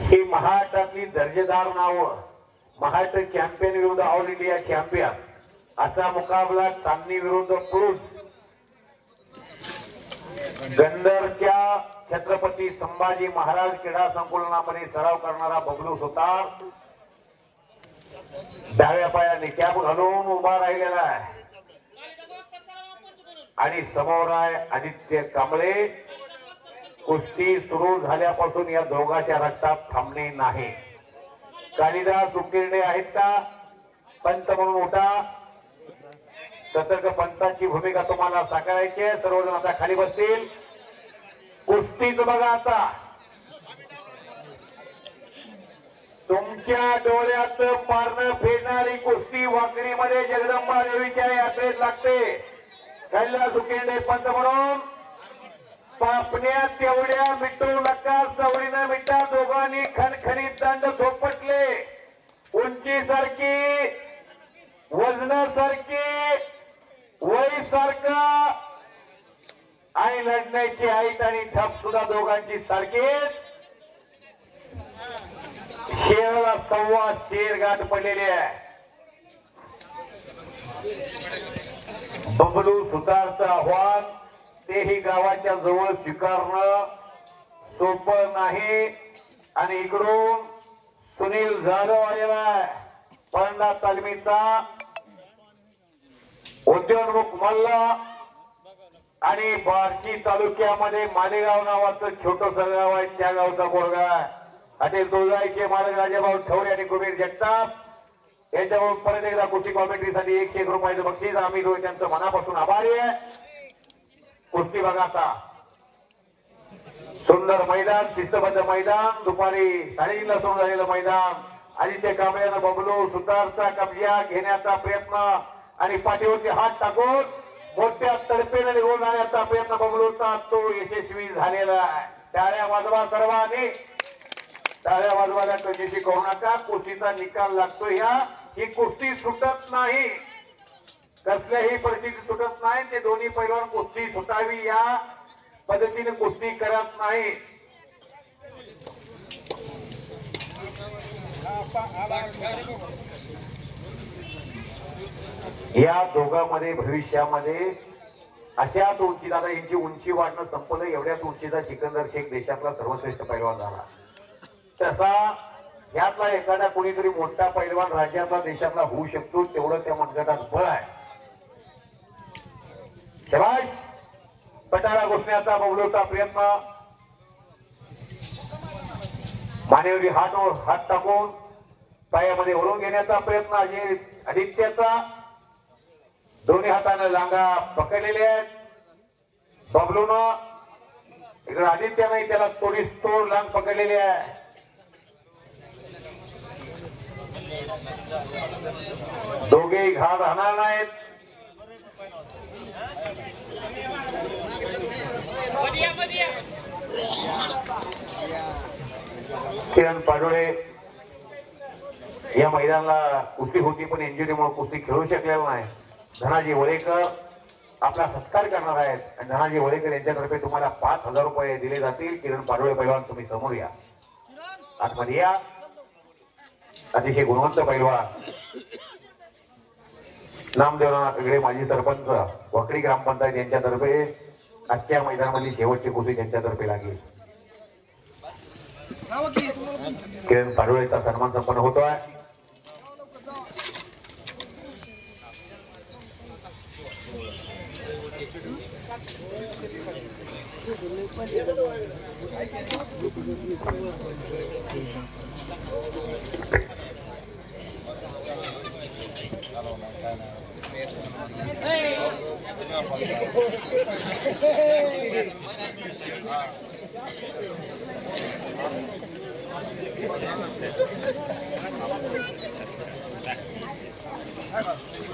ही महाराष्ट्रातली दर्जेदार नावं महाराष्ट्र चॅम्पियन विरुद्ध ऑल इंडिया चॅम्पियन असा मुकाबला चांदणी विरुद्ध पुरुष गंधरच्या छत्रपती संभाजी महाराज क्रीडा संकुलनामध्ये सराव करणारा बबलू सुतार. डाव्या पायाने कॅप घालून उभा राहिलेला आहे. आणि समोर आहे आदित्य कांबळे. कुस्ती सुरू झाल्यापासून या दोघांच्या रक्तात थांबणे नाही. कालिदास उकिरडे आहेत का? पंत म्हणून उठा. सतर्क पंताची भूमिका तुम्हाला साकारायची आहे. सर्वजण आता खाली बसतील. कुस्तीच बघा आता. तुमच्या डोळ्यात पारणं फिरणारी कुस्ती वाकरीमध्ये जगदंबा देवीच्या यात्रेत लागते. कैलास उकिरडे पंत म्हणून पापण्या तेवढ्या मिटू नका सवडीनं मिटा दोघांनी खणखणीत दंड झोपटले. उंची सारखी वजनासारखी वय सारखं. आई लढण्याची आईत आणि ठप सुद्धा दोघांची सारखीच. शेराला सव्वा शेर गाठ पडलेली आहे. बबलू सुतारचं आव्हान. तेही गावाच्या जवळ स्वीकारणं सोपं नाही. आणि इकडून सुनील जाधव आलेला आहे. परणा तालमीचा उद्योन्मुख मल्ल आणि बार्शी तालुक्यामध्ये मालेगाव नावाचं छोटस गाव आहे. त्या गावचा पोरगा आहे. आणि तुळजाईचे मालक राजाभाऊ ठवरे आणि कुबेर जगताप यांच्याकडून परत एकदा कुस्ती कॉमेंट्रीसाठी एकशे एक रुपयाचं बक्षीस आम्ही त्यांचं मनापासून आभारी आहे. कुस्ती बघा आता. सुंदर मैदान शिस्तबद्ध मैदान. दुपारी साडेतीनला सुरू झालेलं मैदान. आदित्य कांबळेनं बबलू सुतारचा कब्जा घेण्याचा प्रयत्न आणि पाठीवरती हात टाकून मोठ्या तडपेने निघून जाण्याचा प्रयत्न बबलूचा. तो यशस्वी झालेला आहे. टाळ्या वाजवा सर्वांनी. टाळ्या वाजवायला कधीशी करू नका. कुस्तीचा निकाल लागतो ह्या ही कुस्ती सुटत नाही. कसल्याही परिस्थिती सुटत नाही. ते दोन्ही पैलवान कुस्ती सुटावी या पद्धतीने कुस्ती करत नाही. या दोघांमध्ये भविष्यामध्ये अशाच उंची दादा यांची उंची वाढणं संपलं. एवढ्याच उंचीचा सिकंदर शेख देशातला सर्वश्रेष्ठ पैलवान झाला. तसा यातला एखादा कोणीतरी मोठा पैलवान राज्यातला देशातला होऊ शकतो. तेवढं त्या मनगटात बळ आहे. शबाश पटाला घुसण्याचा बबलूचा प्रयत्न. मानेवरी हात हात टाकून पायामध्ये ओढून घेण्याचा प्रयत्न अजय आदित्याचा. दोन्ही हाताने लांगा पकडलेले आहेत. बबलून इकडे आदित्याने त्याला तोडीस तोड लांग पकडलेली आहे. दोघेही घात राहणार नाहीत. किरण पाडोळे या मैदानाला कुस्ती होती पण इंजुरीमुळे कुस्ती खेळू शकलेला नाही. धनाजी वळेकर आपला सत्कार करणार आहेत. आणि धनाजी वळेकर यांच्यातर्फे तुम्हाला पाच हजार रुपये दिले जातील. किरण पाडोळे पैलवान तुम्ही समोर या. आतमध्ये या. अतिशय गुणवंत पैलवान. नामदेवराव तिकडे माजी सरपंच वकडी ग्रामपंचायत यांच्यातर्फे आजच्या मैदानामध्ये शेवटची कुस्ती त्यांच्यातर्फे लागेल. किरण पाडोळेचा सन्मान संपन्न होतोय.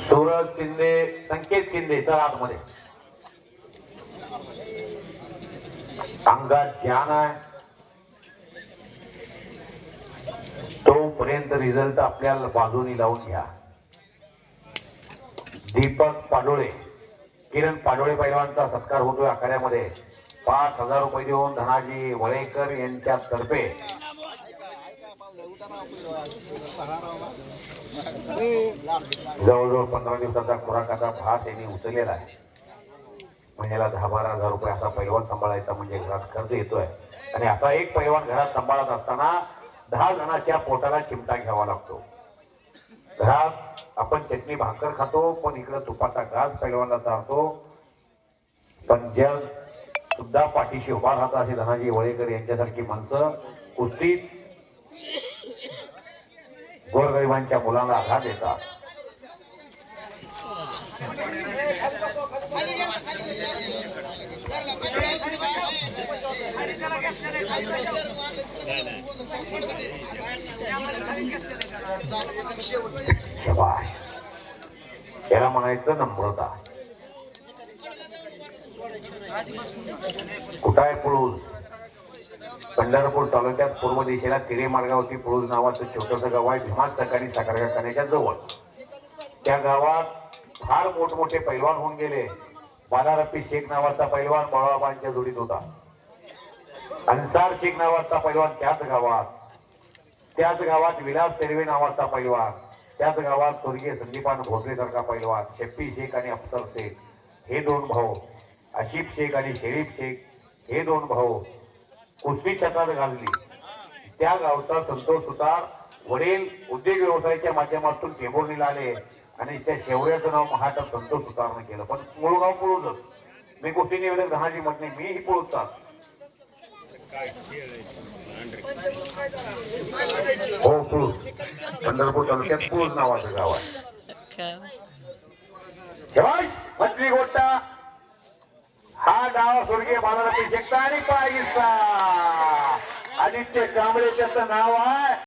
सूरज शिंदे संकेत शिंदे चला आतमध्ये. अंगात ज्ञान आहे. तोपर्यंत रिझल्ट आपल्याला बाजूनी लावून घ्या. दीपक पाडोळे. किरण पाडोळे पैलवानचा सत्कार होतोय आखाड्यामध्ये. पाच हजार रुपये देऊन धनाजी वळेकर यांच्या तर्फे जवळजवळ पंधरा दिवसाचा खुराकाचा भात यांनी उचललेला आहे. महिन्याला दहा बारा हजार रुपये असा पैलवान सांभाळायचा म्हणजे घरात खर्च येतोय. आणि असा एक पैलवान घरात सांभाळत असताना दहा जणाच्या पोटाला चिमटा घ्यावा लागतो. घरात आपण चटणी भाकर खातो पण इकडं तुपाचा घास पैलवानला चालतो पण जग सुद्धा पाठीशी उभा राहतात असे धनाजी वळेकर यांच्यासारखी माणसं कुस्तीत गोरगरिबांच्या मुलांना आघात देतात. याला म्हणायचं नम्रता. कुठं आहे पुळूज? पंढरपूर तालुक्यात पूर्व दिशेला तिरे मार्गावरती पुळूज नावाचं छोटंसं गाव आहे. भीमा सहकारी साखर कारखान्याच्या जवळ. त्या गावात फार मोठमोठे पैलवान होऊन गेले. बालारप्पी शेख नावाचा पैलवान बळाबांच्या जोडीत होता. अन्सार शेख नावाचा पैलवान त्याच गावात. त्याच गावात विलास तेरवे नावाचा पैलवान. त्याच गावात स्वर्गीय संदीपान भोसले सारखा पैलवान. शेप्पी शेख आणि अफसर शेख. हे दोन भाऊ. आशिफ शेख आणि शेरीफ शेख. हे दोन भाऊ. कुस्ती छतात घालली. त्या गावचा संतोष सुतार वडील उद्योग व्यवसायाच्या माध्यमातून टेंभुर्णीला आले. आणि त्या शेवऱ्याचं नाव महाराष्ट्रात संतोष सुतारनं केलं. पण मूळ गाव पुळूजच मी कुस्ती निवेदक धनाजी म्हटले मीही पुळूजचा हो पुळूज पंढरपूर तालुक्यात पुळूज नावाचं गाव आहे. शबाश मछली गोटा हा डाव स्वर्गीय बालारपी शेखता आणि पाकिस्तान आदित्य कांबळे त्याचं नाव आहे.